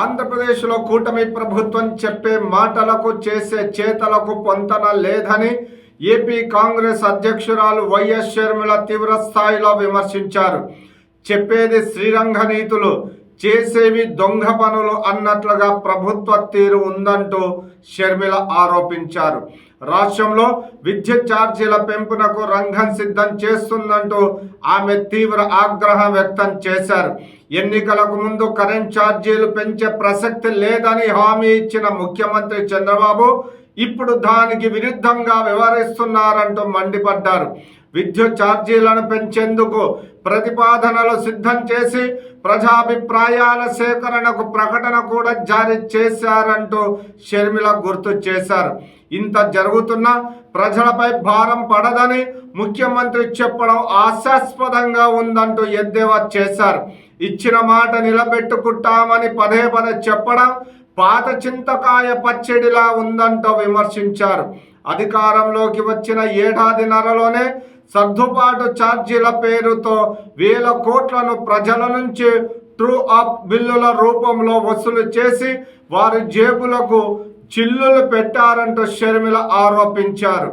ఆంధ్రప్రదేశ్లో కూటమి ప్రభుత్వం చెప్పే మాటలకు చేసే చేతలకు పొంతన లేదని ఏపీ కాంగ్రెస్ అధ్యక్షురాలు వైఎస్ షర్మిల తీవ్ర స్థాయిలో విమర్శించారు. చెప్పేది శ్రీరంగ నీతులు చేసేవి దొంగ పనులు అన్నట్లుగా ప్రభుత్వ తీరు ఉందంటూ షర్మిల ఆరోపించారు. రాష్ట్రంలో విద్యుత్ ఛార్జీల పెంపునకు రంగం సిద్ధం చేస్తుందంటూ ఆమె తీవ్ర ఆగ్రహం వ్యక్తం చేశారు. ఎన్నికలకు ముందు కరెంట్ ఛార్జీలు పెంచే ప్రసక్తి లేదని హామీ ఇచ్చిన ముఖ్యమంత్రి చంద్రబాబు ఇప్పుడు దానికి విరుద్ధంగా వ్యవహరిస్తున్నారంటూ మండిపడ్డారు. విద్యుత్ ఛార్జీలను పెంచేందుకు ప్రతిపాదనలు సిద్ధం చేసి ప్రజాభిప్రాయాల సేకరణకు ప్రకటన కూడా జారీ చేశారంటూ షర్మిల గుర్తు చేశారు. ఇంత జరుగుతున్న ప్రజలపై భారం పడదని ముఖ్యమంత్రి చెప్పడం ఆశాస్పదంగా ఉందంటూ ఎద్దేవా చేశారు. ఇచ్చిన మాట నిలబెట్టుకుంటామని పదే పదే చెప్పడం పాత చింతకాయ పచ్చడిలా ఉందంటూ విమర్శించారు. అధికారంలోకి వచ్చిన ఏడాదిన్నరలోనే సర్దుబాటు ఛార్జీల పేరుతో వేల కోట్లను ప్రజల నుంచి ట్రూ అప్ బిల్లుల రూపంలో వసూలు చేసి వారి జేబులకు చిల్లులు పెట్టారంటూ షర్మిల ఆరోపించారు.